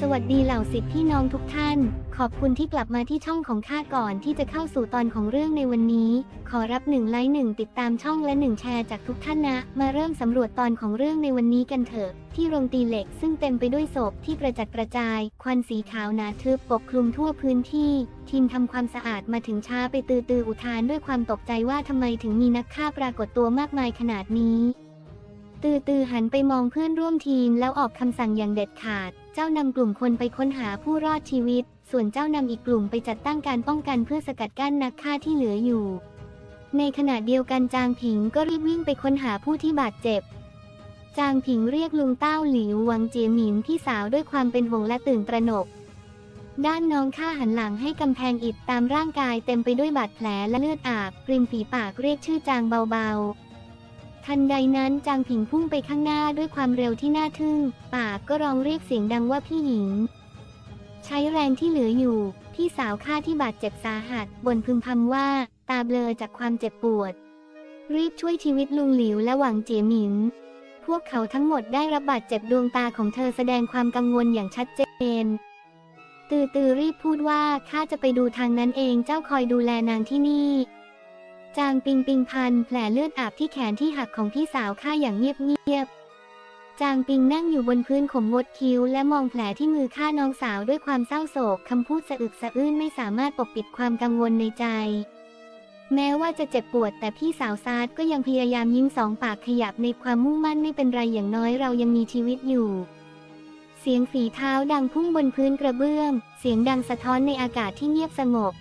สวัสดีเหล่าสิทธิพี่น้องทุกท่าน ขอบคุณที่กลับมาที่ช่องของข้าก่อนที่จะเข้าสู่ตอนของเรื่องในวันนี้ ขอรับหนึ่งไลค์หนึ่งติดตามช่องและหนึ่งแชร์จากทุกท่านนะ มาเริ่มสำรวจตอนของเรื่องในวันนี้กันเถอะ ที่โรงตีเหล็กซึ่งเต็มไปด้วยศพที่กระจัดกระจาย ควันสีขาวหนาทึบปกคลุมทั่วพื้นที่ ทีมทำความสะอาดมาถึงช้าไปตือตืออุทานด้วยความตกใจว่าทำไมถึงมีนักฆ่าปรากฏตัวมากมายขนาดนี้ ตือตือหันไปมองเพื่อนร่วมทีมแล้วออกคำสั่งอย่างเด็ดขาด เจ้านำกลุ่มคนไปค้นหาผู้รอดชีวิต ส่วนเจ้านำอีกกลุ่มไปจัดตั้งการป้องกันเพื่อสกัดกั้นนักฆ่าที่เหลืออยู่ ในขณะเดียวกันจางผิงก็รีบวิ่งไปค้นหาผู้ที่บาดเจ็บ จางผิงเรียกลุงเต้าหลิววังเจียหมินพี่สาวด้วยความเป็นห่วงและตื่นตระหนก ด้านน้องข้าหันหลังให้กำแพงอิฐตามร่างกายเต็มไปด้วยบาดแผลและเลือดอาบริมฝีปากเรียกชื่อจางเบาๆ ทันใดนั้นจางผิงพุ่งไปข้างหน้าด้วยความเร็วที่น่าทึ่ง ปากก็ร้องเรียกเสียงดังว่าพี่หญิง ใช้แรงที่เหลืออยู่ พี่สาวข้าที่บาดเจ็บสาหัสบ่นพึมพำว่า ตาเบลอจากความเจ็บปวด รีบช่วยชีวิตลุงหลิวและหวังเจียหมิน พวกเขาทั้งหมดได้รับบาดเจ็บดวงตาของเธอแสดงความกังวลอย่างชัดเจน ตือตือรีบพูดว่าข้าจะไปดูทางนั้นเองเจ้าคอยดูแลนางที่นี่ จางปิงปิงพันแผลเลือดอาบที่แขนที่หักของพี่สาวข้าอย่างเงียบๆจางปิงนั่งอยู่บนพื้นขมวดคิ้ว และมองแผลที่มือข้าน้องสาวด้วยความเศร้าโศกคำพูดสะอึกสะอื้นไม่สามารถปกปิดความกังวลในใจ แม้ว่าจะเจ็บปวดแต่พี่สาวซาดก็ยังพยายามยิ้มสองปากขยับในความมุ่งมั่นไม่เป็นไรอย่างน้อยเรายังมีชีวิตอยู่ เสียงฝีเท้าดังพุ่งบนพื้นกระเบื้อง เสียงดังสะท้อนในอากาศที่เงียบสงบ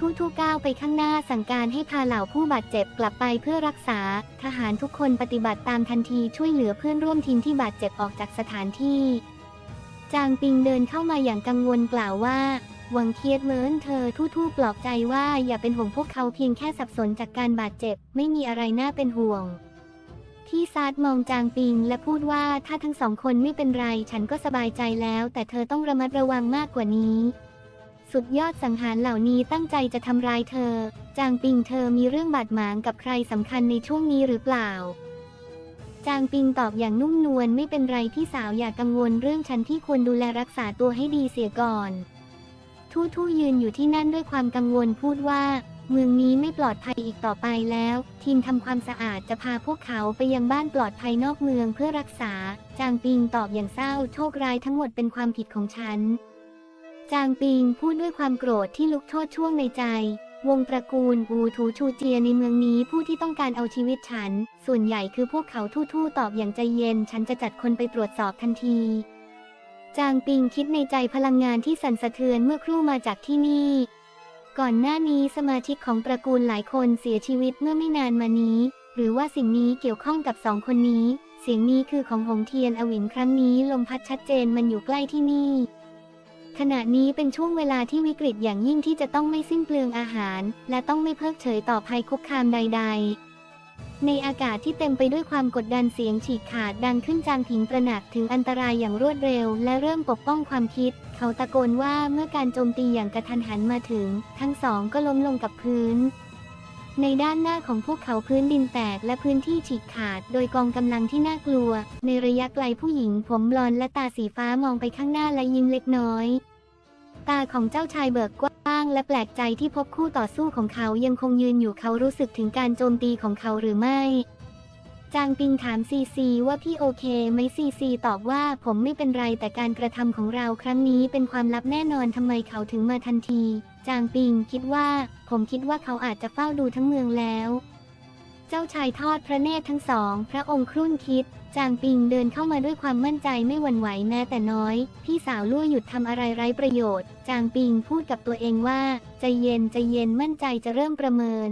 ทู่ๆก้าวไปข้างหน้าสั่งการให้พาเหล่าผู้บาดเจ็บกลับไปเพื่อรักษา ทหารทุกคนปฏิบัติตามทันทีช่วยเหลือเพื่อนร่วมทีมที่บาดเจ็บออกจากสถานที่ จางปิงเดินเข้ามาอย่างกังวลกล่าวว่าหวังเคียดเมินเธอทู่ทู่ปลอบใจว่าอย่าเป็นห่วงพวกเขาเพียงแค่สับสนจากการบาดเจ็บไม่มีอะไรน่าเป็นห่วงพี่ซาดมองจางปิงและพูดว่าถ้าทั้งสองคนไม่เป็นไร ฉันก็สบายใจแล้ว แต่เธอต้องระมัดระวังมากกว่านี้ สุดยอดสังหารเหล่านี้ตั้งใจจะทำร้ายเธอ จางปิงเธอมีเรื่องบาดหมางกับใครสำคัญในช่วงนี้หรือเปล่า จางปิงตอบอย่างนุ่มนวลไม่เป็นไรพี่สาวอย่ากังวลเรื่องฉันที่ควรดูแลรักษาตัวให้ดีเสียก่อน ทู่ทู่ยืนอยู่ที่นั่นด้วยความกังวลพูดว่า เมืองนี้ไม่ปลอดภัยอีกต่อไปแล้ว ทีมทำความสะอาดจะพาพวกเขาไปยังบ้านปลอดภัยนอกเมืองเพื่อรักษา จางปิงตอบอย่างเศร้าโชคร้ายทั้งหมดเป็นความผิดของฉัน จางปิงพูดด้วยความโกรธที่ลุกโทษช่วงในใจ วงตระกูลอูถูชูเจียในเมืองนี้ผู้ที่ต้องการเอาชีวิตฉัน ส่วนใหญ่คือพวกเขาทู่ๆตอบอย่างใจเย็น ฉันจะจัดคนไปตรวจสอบทันทีจางปิงคิดในใจพลังงานที่สั่นสะเทือนเมื่อครู่มาจากที่นี่ ก่อนหน้านี้สมาชิกของตระกูลหลายคนเสียชีวิตเมื่อไม่นานมานี้ หรือว่าสิ่งนี้เกี่ยวข้องกับสองคนนี้ เสียงนี้คือของหงเทียนอวินครั้งนี้ลมพัดชัดเจนมันอยู่ใกล้ที่นี่ ขณะนี้เป็นช่วงเวลาที่วิกฤตอย่างยิ่งที่จะต้องไม่สิ้นเปลืองอาหาร และต้องไม่เพิกเฉยต่อภัยคุกคามใด ๆในอากาศที่เต็มไปด้วยความกดดันเสียงฉีกขาดดังขึ้นจางผิงตระหนักถึงอันตรายอย่างรวดเร็ว และเริ่มปกป้องความคิด เขาตะโกนว่าเมื่อการโจมตีอย่างกระทันหันมาถึง ทั้งสองก็ล้มลงกับพื้น ในด้านหน้าของพวกเขาพื้นดินแตกและพื้นที่ฉีกขาด โดยกองกำลังที่น่ากลัว ในระยะไกลผู้หญิงผมบลอนและตาสีฟ้ามองไปข้างหน้าและยิ้มเล็กน้อย ตาของเจ้าชายเบิกกว้างและแปลกใจที่พบคู่ต่อสู้ของเขายังคงยืนอยู่เขารู้สึกถึงการโจมตีของเขาหรือไม่ จางปิงถามซีซีว่าพี่โอเคไหมซีซีตอบว่าผมไม่เป็นไรแต่การกระทำของเราครั้งนี้เป็นความลับแน่นอนทำไมเขาถึงมาทันที จางปิงคิดว่า ผมคิดว่าเขาอาจจะเฝ้าดูทั้งเมืองแล้ว เจ้าชายทอดพระเนตรทั้งสอง พระองค์ครุ่นคิด จางปิงเดินเข้ามาด้วยความมั่นใจไม่หวั่นไหวแม้แต่น้อย พี่สาวลู่หยุดทำอะไรไร้ประโยชน์ จางปิงพูดกับตัวเองว่าใจเย็นใจเย็นมั่นใจจะเริ่มประเมิน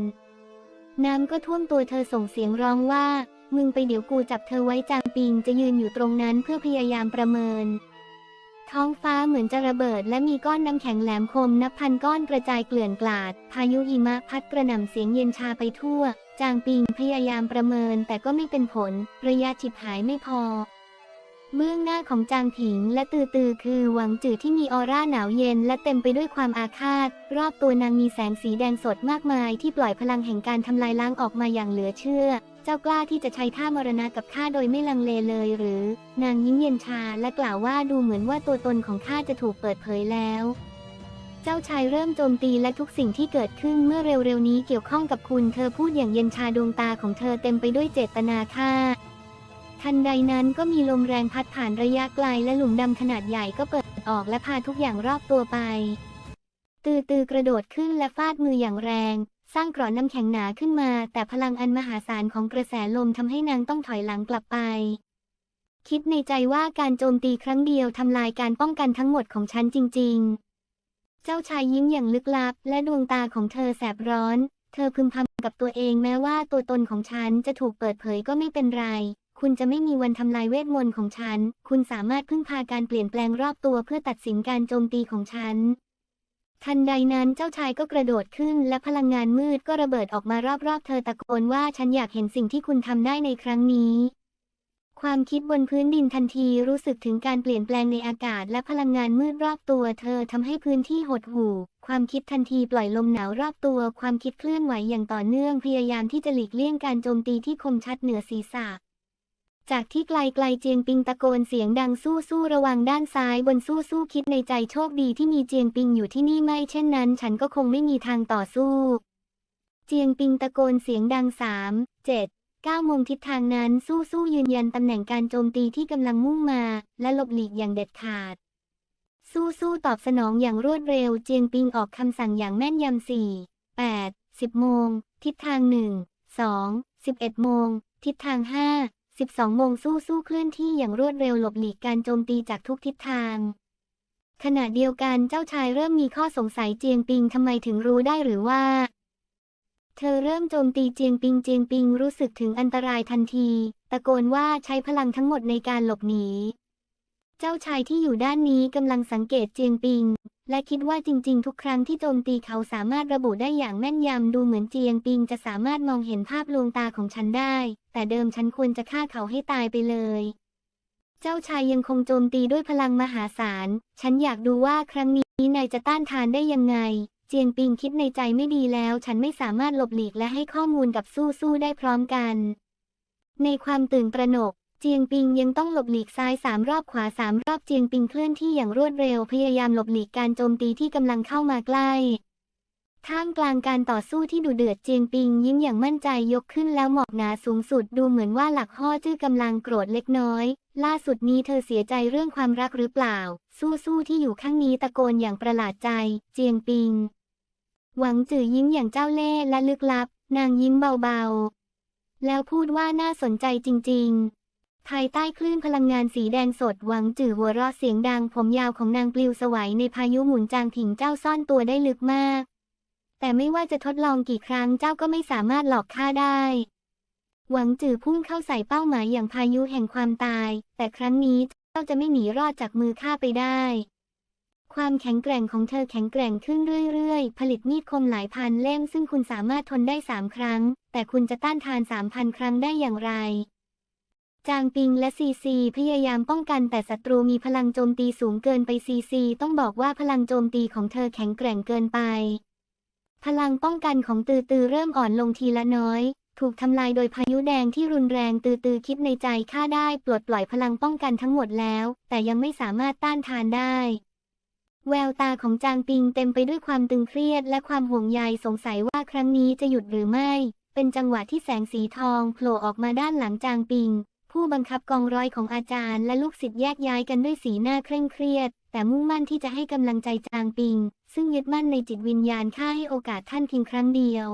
น้ำก็ท่วมตัวเธอส่งเสียงร้องว่า มึงไปเดี๋ยวกูจับเธอไว้จางปิงจะยืนอยู่ตรงนั้นเพื่อพยายามประเมิน ท้องฟ้าเหมือนจะระเบิดและมีก้อนน้ำแข็งแหลมคมนับพันก้อนกระจายเกลื่อนกลาด พายุหิมะพัดกระหน่ำเสียงเย็นชาไปทั่ว จางปิงพยายามประเมินแต่ก็ไม่เป็นผล ระยะฉิบหายไม่พอ เบื้องหน้าของจางผิงและตือตือคือหวังจือที่มีออร่าหนาวเย็นและเต็มไปด้วยความอาฆาต รอบตัวนางมีแสงสีแดงสดมากมายที่ปล่อยพลังแห่งการทำลายล้างออกมาอย่างเหลือเชื่อ เจ้ากล้าที่จะใช้ท่ามรณะกับข้าโดยไม่ลังเลเลยหรือ นางยิ้มเย็นชาและกล่าวว่าดูเหมือนว่าตัวตนของข้าจะถูกเปิดเผยแล้ว เจ้าชายเริ่มโจมตีและทุกสิ่งที่เกิดขึ้นเมื่อเร็วๆนี้เกี่ยวข้องกับคุณ เธอพูดอย่างเย็นชาดวงตาของเธอเต็มไปด้วยเจตนาฆ่าทันใดนั้นก็มีลมแรงพัดผ่านระยะไกลและหลุมดำขนาดใหญ่ก็เปิดออกและพาทุกอย่างรอบตัวไป ตือตือกระโดดขึ้นและฟาดมืออย่างแรง สร้างกรอนน้ำแข็งหนาขึ้นมา แต่พลังอันมหาศาลของกระแสลมทำให้นางต้องถอยหลังกลับไป คิดในใจว่าการโจมตีครั้งเดียวทำลายการป้องกันทั้งหมดของฉันจริง ๆ เจ้าชายยิ้มอย่างลึกลับ และดวงตาของเธอแสบร้อน เธอพึมพำกับตัวเองแม้ว่าตัวตนของฉันจะถูกเปิดเผยก็ไม่เป็นไร คุณจะไม่มีวันทำลายเวทมนต์ของฉัน คุณสามารถพึ่งพาการเปลี่ยนแปลงรอบตัวเพื่อตัดสินการโจมตีของฉัน ทันใดนั้นเจ้าชายก็กระโดดขึ้นและพลังงานมืดก็ระเบิดออกมารอบๆ เธอตะโกนว่าฉันอยากเห็นสิ่งที่คุณทำได้ในครั้งนี้ ความคิดบนพื้นดินทันทีรู้สึกถึงการเปลี่ยนแปลงในอากาศและพลังงานมืดรอบตัว เธอทำให้พื้นที่หดหู่ ความคิดทันทีปล่อยลมหนาวรอบตัว ความคิดเคลื่อนไหวอย่างต่อเนื่องพยายามที่จะหลีกเลี่ยงการโจมตีที่คมชัดเหนือศีรษะ จากที่ไกลไกลเจียงปิงตะโกนเสียงดังสู้สู้ระวังด้านซ้ายบนสู้สู้คิดในใจโชคดีที่มีเจียงปิงอยู่ที่นี่ไม่เช่นนั้น ฉันก็คงไม่มีทางต่อสู้ เจียงปิงตะโกนเสียงดังสามเจ็ดเก้าโมงทิศทางนั้นสู้สู้ยืนยันตำแหน่งการโจมตีที่กำลังมุ่งมา และหลบหลีกอย่างเด็ดขาด สู้สู้ตอบสนองอย่างรวดเร็วเจียงปิงออกคำสั่งอย่างแม่นยำสี่แปดสิบโมง ทิศทางหนึ่งสองสิบเอ็ดโมง ทิศทางห้า สิบสองโมงสู้สู้เคลื่อนที่อย่างรวดเร็วหลบหลีกการโจมตีจากทุกทิศทาง ขณะเดียวกันเจ้าชายเริ่มมีข้อสงสัยเจียงปิงทำไมถึงรู้ได้หรือว่า เธอเริ่มโจมตีเจียงปิงเจียงปิงรู้สึกถึงอันตรายทันที ตะโกนว่าใช้พลังทั้งหมดในการหลบหนี เจ้าชายที่อยู่ด้านนี้กำลังสังเกตเจียงปิง และคิดว่าจริง ๆ ทุกครั้งที่โจมตีเขาสามารถระบุได้อย่างแม่นยำดูเหมือนเจียงปิงจะสามารถมองเห็นภาพลวงตาของฉันได้ แต่เดิมฉันควรจะฆ่าเขาให้ตายไปเลย เจ้าชายยังคงโจมตีด้วยพลังมหาศาล ฉันอยากดูว่าครั้งนี้นายจะต้านทานได้ยังไง เจียงปิงคิดในใจไม่ดีแล้ว ฉันไม่สามารถหลบหลีกและให้ข้อมูลกับสู้สู้ได้พร้อมกัน ในความตื่นตระหนก จียงปิงยังต้องหลบหลีกซ้ายสามรอบขวาสามรอบเจียงปิงเคลื่อนที่อย่างรวดเร็วพยายามหลบหลีกการโจมตีที่กำลังเข้ามาใกล้ ท่ามกลางการต่อสู้ที่ดุเดือดเจียงปิงยิ้มอย่างมั่นใจยกขึ้นแล้วหมอบหนาสูงสุดดูเหมือนว่าหลักห่อจื้อกำลังโกรธเล็กน้อย ล่าสุดนี้เธอเสียใจเรื่องความรักหรือเปล่า สู้สู้ที่อยู่ข้างนี้ตะโกนอย่างประหลาดใจ เจียงปิง หวังจื่อยิ้มอย่างเจ้าเล่ห์และลึกลับ นางยิ้มเบาๆ แล้วพูดว่าน่าสนใจจริง ๆ ภายใต้คลื่นพลังงานสีแดงสดหวังจื่อหัวเราะเสียงดังผมยาวของนางปลิวสวัยในพายุหมุนจางผิงเจ้าซ่อนตัวได้ลึกมาก แต่ไม่ว่าจะทดลองกี่ครั้งเจ้าก็ไม่สามารถหลอกข้าได้ หวังจื่อพุ่งเข้าใส่เป้าหมายอย่างพายุแห่งความตาย แต่ครั้งนี้เจ้าจะไม่หนีรอดจากมือข้าไปได้ ความแข็งแกร่งของเธอแข็งแกร่งขึ้นเรื่อยๆ ผลิตมีดคมหลายพันเล่มซึ่งคุณสามารถทนได้สามครั้ง แต่คุณจะต้านทานสามพันครั้งได้อย่างไร จางปิงและซีซีพยายามป้องกันแต่ศัตรูมีพลังโจมตีสูงเกินไปซีซีต้องบอกว่าพลังโจมตีของเธอแข็งแกร่งเกินไป พลังป้องกันของตือตือเริ่มอ่อนลงทีละน้อย ถูกทำลายโดยพายุแดงที่รุนแรงตือตือคิดในใจข้าได้ปลดปล่อยพลังป้องกันทั้งหมดแล้ว แต่ยังไม่สามารถต้านทานได้ แววตาของจางปิงเต็มไปด้วยความตึงเครียดและความห่วงใยสงสัยว่าครั้งนี้จะหยุดหรือไม่ เป็นจังหวะที่แสงสีทองโผล่ออกมาด้านหลังจางปิง ผู้บังคับกองร้อยของอาจารย์และลูกศิษย์แยกย้ายกันด้วยสีหน้าเคร่งเครียด แต่มุ่งมั่นที่จะให้กำลังใจจางปิง ซึ่งยึดมั่นในจิตวิญญาณข้าให้โอกาสท่านเพียงครั้งเดียว